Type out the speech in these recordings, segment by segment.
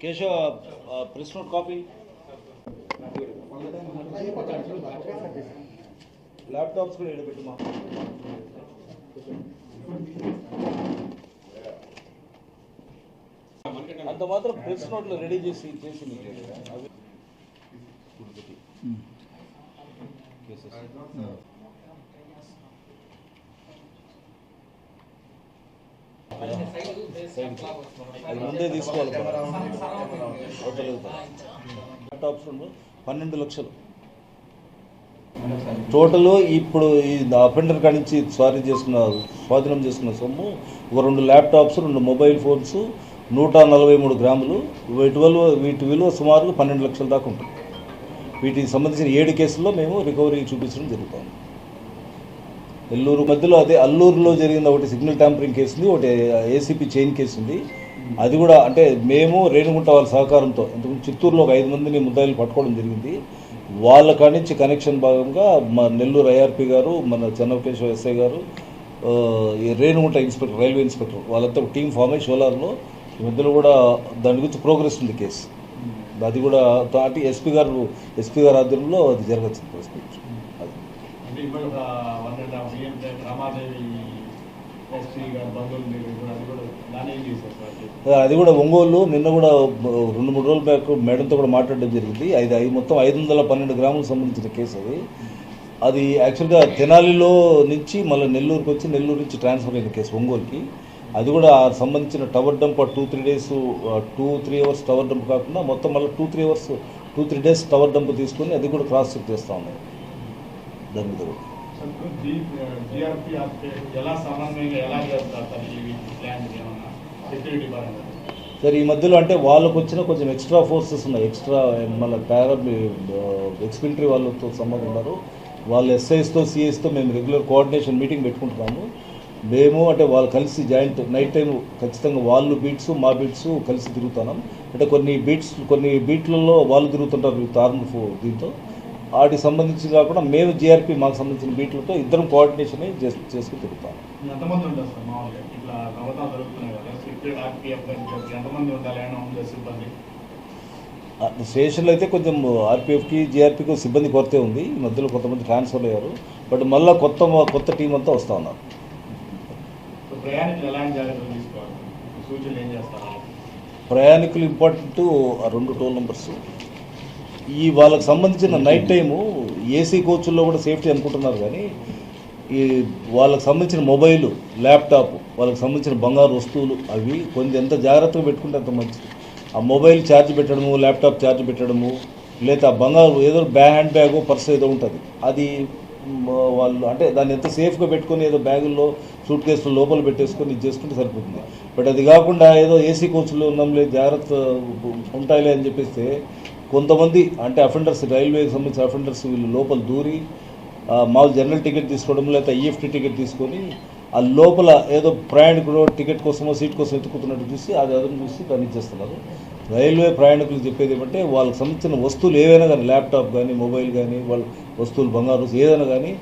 Keshav press note copy laptops को एडबेटमा అంత మాత్రం ప్రెస్ నోట్లు రెడీ చేసి చేసి మీకు కేసెస్ ముందే తీసుకోవాలి ల్యాప్టాప్స్ పన్నెండు లక్షలు. టోటల్ ఇప్పుడు ఈ అఫెండర్ కాడి నుంచి స్వారీ చేసుకున్న స్వాధీనం చేసుకున్న సొమ్ము ఒక రెండు ల్యాప్టాప్స్ రెండు మొబైల్ ఫోన్స్ నూట నలభై మూడు గ్రాములు. వీటి విలువ వీటి విలువ సుమారు పన్నెండు లక్షల దాకా ఉంటుంది. వీటికి సంబంధించిన ఏడు కేసుల్లో మేము రికవరీ చూపించడం జరుగుతుంది. నెల్లూరు మధ్యలో అదే అల్లూరులో జరిగిన ఒకటి సిగ్నల్ ట్యాంపరింగ్ కేసు ఉంది ఒకటి ఏసీపీ చైన్ కేసు ఉంది అది కూడా అంటే మేము రేణుగుంట వాళ్ళ సహకారంతో ఇంతకుముందు చిత్తూరులో ఒక ఐదు మందిని ముద్దాయిలు పట్టుకోవడం జరిగింది వాళ్ళ కాడి నుంచి కనెక్షన్ భాగంగా మా నెల్లూరు ఐఆర్పి గారు మన చెన్నకేశ్వర ఎస్ఐ గారు ఈ రేణుగుంట ఇన్స్పెక్టర్ రైల్వే ఇన్స్పెక్టర్ వాళ్ళంతా ఒక టీం ఫామ్ అయ్యి షోలార్లో ఈ మధ్యలో కూడా దాని గురించి ప్రోగ్రెస్ ఉంది కేసు అది కూడా దాటి ఎస్పీ గారు ఎస్పీ గారు ఆధ్వర్యంలో అది జరగచ్చు అది అంటే ఇప్పుడు ఒక one and half year Ramadevi అది కూడా ఒంగోలు నిన్న కూడా రెండు మూడు రోజుల బ్యాక్ మేడంతో కూడా మాట్లాడడం జరిగింది. ఐదు ఐదు మొత్తం ఐదు వందల పన్నెండు గ్రాములకు సంబంధించిన కేసు అది. అది యాక్చువల్గా తెనాలిలో నుంచి మళ్ళీ నెల్లూరుకి వచ్చి నెల్లూరు నుంచి ట్రాన్స్ఫర్ అయిన కేసు ఒంగోలుకి. అది కూడా ఆ సంబంధించిన tower dump two three days two three hours tower dump కాకుండా మొత్తం మళ్ళీ two three hours two three days tower dump తీసుకొని అది కూడా క్రాస్ చెక్ చేస్తూ ఉన్నాయి. చేస్తారు సార్ ఈ మధ్యలో అంటే వాళ్ళకు వచ్చిన కొంచెం ఎక్స్ట్రా ఫోర్సెస్ ఉన్నాయి. ఎక్స్ట్రా మళ్ళీ పారా ఎక్స్మిలిటరీ వాళ్ళతో సంబంధం ఉన్నారు. వాళ్ళ ఎస్ఐస్తో సిఎస్తో మేము రెగ్యులర్ కోఆర్డినేషన్ మీటింగ్ పెట్టుకుంటున్నాము. మేము అంటే వాళ్ళు కలిసి జాయింట్ నైట్ టైం ఖచ్చితంగా వాళ్ళు బీట్స్ మా బీట్స్ కలిసి తిరుగుతున్నాం. అంటే కొన్ని బీట్స్ కొన్ని బీట్లలో వాళ్ళు తిరుగుతుంటారు ఫో- దీంతో. వాటికి సంబంధించి కాకుండా మేము జిఆర్పి మాకు సంబంధించిన బీట్లతో ఇద్దరం కోఆర్డినేషన్ చేసి చేసుకుని తిరుగుతాం. స్టేషన్లో అయితే కొంచెం ఆర్పిఎఫ్కి జిఆర్పికి సిబ్బంది కొరతే ఉంది. ఈ మధ్యలో కొంతమంది ట్రాన్స్ఫర్ అయ్యారు. బట్ మళ్ళీ కొత్త కొత్త టీం అంతా వస్తూ ఉన్నారు. ప్రయాణికులు ఇంపార్టెంట్ రెండు టోల్ నెంబర్స్. ఈ వాళ్ళకి సంబంధించిన నైట్ టైము ఏసీ కోచ్ల్లో కూడా సేఫ్టీ అనుకుంటున్నారు కానీ ఈ వాళ్ళకి సంబంధించిన మొబైల్ ల్యాప్టాప్ వాళ్ళకి సంబంధించిన బంగారు వస్తువులు అవి కొంచెం ఎంత జాగ్రత్తగా పెట్టుకుంటే అంత మంచిది. ఆ మొబైల్ ఛార్జ్ పెట్టడము ల్యాప్టాప్ ఛార్జ్ పెట్టడము లేదా బంగారు ఏదో బ్యా హ్యాండ్ బ్యాగ్ పర్స్ ఏదో ఉంటుంది. అది వాళ్ళు అంటే దాన్ని ఎంత సేఫ్గా పెట్టుకొని ఏదో బ్యాగుల్లో సూట్ కేసులు లోపల పెట్టేసుకొని ఇది చేసుకుంటే సరిపోతుంది. బట్ అది కాకుండా ఏదో ఏసీ కోచ్లో ఉన్నాంలే జాగ్రత్త ఉంటాయిలే అని చెప్పేస్తే కొంతమంది అంటే అఫెండర్స్ రైల్వేకి సంబంధించిన అఫెండర్స్ వీళ్ళు లోపల దూరి మామూలు జనరల్ టికెట్ తీసుకోవడం లేకపోతే ఐఎఫ్టీ టికెట్ తీసుకొని ఆ లోపల ఏదో ప్రయాణికుడు టికెట్ కోసమో సీట్ కోసం ఎత్తుకుతున్నట్టు చూసి అది అదను చూసి దాన్ని ఇచ్చేస్తున్నారు. రైల్వే ప్రయాణికులు చెప్పేది ఏమంటే వాళ్ళకి సంబంధించిన వస్తువులు ఏవైనా కానీ ల్యాప్టాప్ కానీ మొబైల్ కానీ వాళ్ళ వస్తువులు బంగారు ఏదైనా కానీ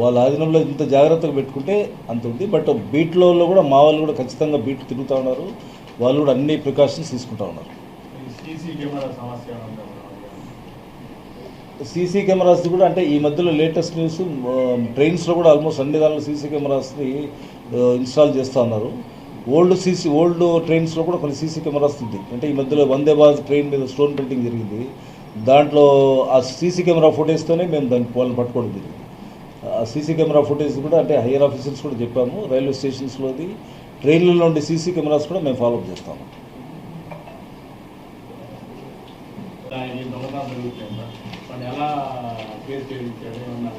వాళ్ళ ఆధీనంలో ఇంత జాగ్రత్తగా పెట్టుకుంటే అంత ఉంది. బట్ బీట్లో కూడా మా వాళ్ళు కూడా ఖచ్చితంగా బీట్ తిరుగుతూ ఉన్నారు. వాళ్ళు కూడా అన్ని ప్రికాషన్స్ తీసుకుంటా ఉన్నారు. సీసీ కెమెరా సీసీ కెమెరాస్ కూడా అంటే ఈ మధ్యలో లేటెస్ట్ న్యూస్ ట్రైన్స్లో కూడా ఆల్మోస్ట్ అన్ని దానిలో సీసీ కెమెరాస్ని ఇన్స్టాల్ చేస్తూ ఉన్నారు. ఓల్డ్ సీసీ ఓల్డ్ ట్రైన్స్లో కూడా కొన్ని సీసీ కెమెరాస్ ఉంది అంటే ఈ మధ్యలో వందే భారత్ ట్రైన్ మీద స్టోన్ పెయింటింగ్ జరిగింది. దాంట్లో ఆ సీసీ కెమెరా ఫుటేజ్తోనే మేము దాన్ని వాళ్ళని పట్టుకోవడం జరిగింది. ఆ సీసీ కెమెరా ఫుటేజ్ కూడా అంటే హైయర్ ఆఫీసర్స్ కూడా చెప్పాము. రైల్వే స్టేషన్స్లోది ట్రైన్లలో ఉండే సీసీ కెమెరాస్ కూడా మేము ఫాలోఅప్ చేస్తాము. దానికి దొంగతనం జరుగుతుంది? ఎలా ఏమన్నా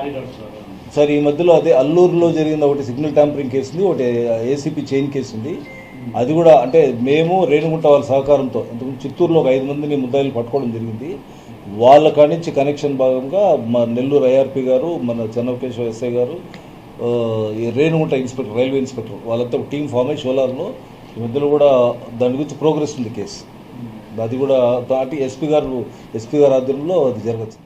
అరికడుతున్నారు సార్? ఈ మధ్యలో అదే అల్లూరులో జరిగిన ఒకటి సిగ్నల్ ట్యాంపరింగ్ కేసు ఉంది ఒకటి ఏసీపీ చైన్ కేసు ఉంది అది కూడా అంటే మేము రేణుగుంట వాళ్ళ సహకారంతో ఇంతకుముందు చిత్తూరులో ఒక ఐదు మందిని ముద్దాయిలు పట్టుకోవడం జరిగింది. వాళ్ళ కాడి నుంచి కనెక్షన్ భాగంగా మా నెల్లూరు ఐఆర్పి గారు మన చెన్నకేశ్వర ఎస్ఐ గారు ఈ రేణుగుంట ఇన్స్పెక్టర్ రైల్వే ఇన్స్పెక్టర్ వాళ్ళంతా ఒక టీం ఫామ్ అయ్యి షోలార్లో ఈ మధ్యలో కూడా దాని గురించి ప్రోగ్రెస్ ఉంది కేసు. అది కూడా దాటి ఎస్పీ గారు ఎస్పీ గారు ఆధ్వర్యంలో అది జరగచ్చు.